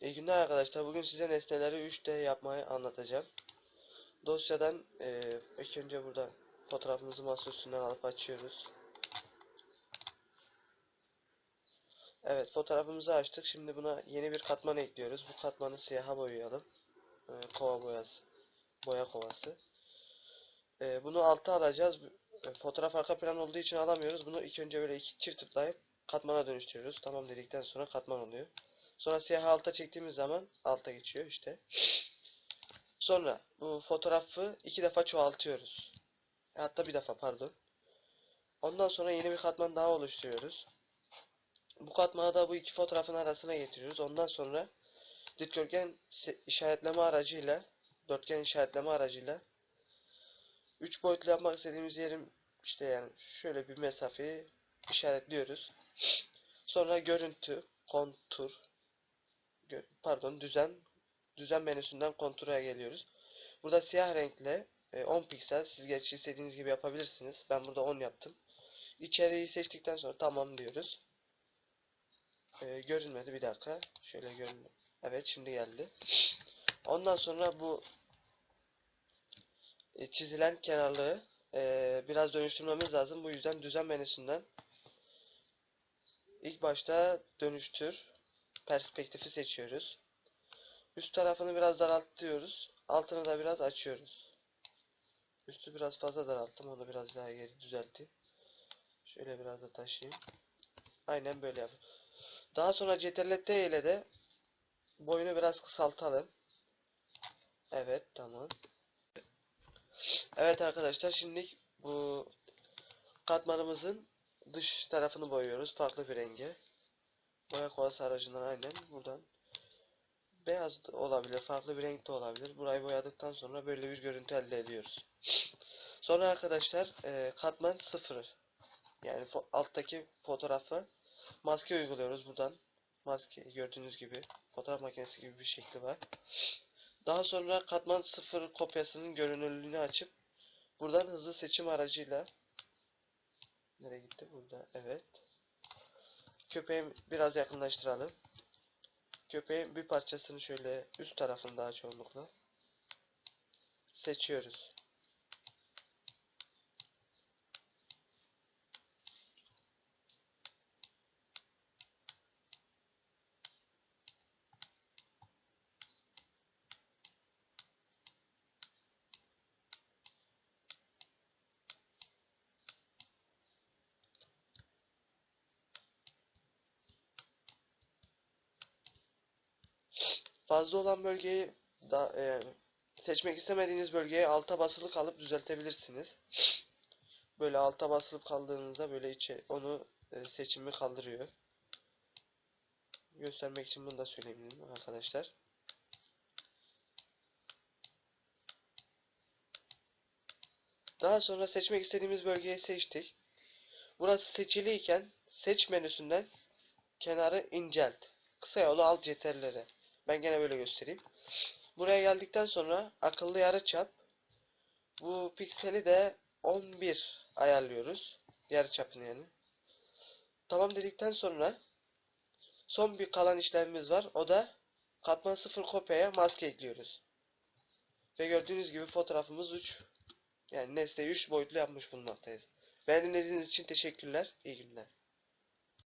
İyi günler arkadaşlar. Bugün size nesneleri 3D yapmayı anlatacağım. Dosyadan eee ilk önce burada fotoğrafımızı masa üstünden alıp açıyoruz. Evet fotoğrafımızı açtık. Şimdi buna yeni bir katman ekliyoruz. Bu katmanı siyaha boyayalım. Eee, kova boyası. Boya kovası. Eee, bunu alta alacağız. E, Fotoğraf arka plan olduğu için alamıyoruz. Bunu ilk önce böyle iki çift tıklayıp katmana dönüştürüyoruz. Tamam dedikten sonra katman oluyor. Sonra siyah alta çektiğimiz zaman alta geçiyor işte. Sonra bu fotoğrafı iki defa çoğaltıyoruz. Hatta bir defa pardon. Ondan sonra yeni bir katman daha oluşturuyoruz. Bu katmanı da bu iki fotoğrafın arasına getiriyoruz. Ondan sonra dikdörtgen işaretleme aracıyla dörtgen işaretleme aracıyla 3 boyutlu yapmak istediğimiz yerim işte yani şöyle bir mesafeyi işaretliyoruz. Sonra görüntü, kontur, pardon düzen düzen menüsünden kontura geliyoruz. Burada siyah renkle e, 10 piksel siz gerçi istediğiniz gibi yapabilirsiniz. Ben burada 10 yaptım. İçeriği seçtikten sonra tamam diyoruz. E, görünmedi bir dakika. Şöyle görün. Evet şimdi geldi. Ondan sonra bu e, çizilen kenarlığı e, biraz dönüştürmemiz lazım. Bu yüzden düzen menüsünden ilk başta dönüştür perspektifi seçiyoruz. Üst tarafını biraz daraltıyoruz. Altını da biraz açıyoruz. Üstü biraz fazla daralttım. Onu biraz daha geri düzelteyim. Şöyle biraz da taşıyayım. Aynen böyle yap. Daha sonra Ctrl T ile de boyunu biraz kısaltalım. Evet tamam. Evet arkadaşlar şimdi bu katmanımızın dış tarafını boyuyoruz farklı bir renge. Boya kovası aracından aynen buradan beyaz da olabilir, farklı bir renk de olabilir. Burayı boyadıktan sonra böyle bir görüntü elde ediyoruz. Sonra arkadaşlar e, katman sıfır yani fo- alttaki fotoğrafı maske uyguluyoruz buradan. Maske gördüğünüz gibi fotoğraf makinesi gibi bir şekli var. Daha sonra katman sıfır kopyasının görünürlüğünü açıp buradan hızlı seçim aracıyla nereye gitti burada evet köpeği biraz yakınlaştıralım. Köpeğin bir parçasını şöyle üst tarafını daha çoğunlukla seçiyoruz. Fazla olan bölgeyi da e, seçmek istemediğiniz bölgeyi alta basılı kalıp düzeltebilirsiniz. Böyle alta basılıp kaldığınızda böyle içe onu e, seçimi kaldırıyor. Göstermek için bunu da söyleyeyim arkadaşlar. Daha sonra seçmek istediğimiz bölgeyi seçtik. Burası seçiliyken seç menüsünden kenarı incelt. Kısa yolu al CTRL'lere. Ben gene böyle göstereyim. Buraya geldikten sonra akıllı yarıçap bu pikseli de 11 ayarlıyoruz. Yarıçapını yani. Tamam dedikten sonra son bir kalan işlemimiz var. O da katman 0 kopyaya maske ekliyoruz. Ve gördüğünüz gibi fotoğrafımız 3 yani nesneyi 3 boyutlu yapmış bulunmaktayız. Beni dinlediğiniz için teşekkürler. İyi günler.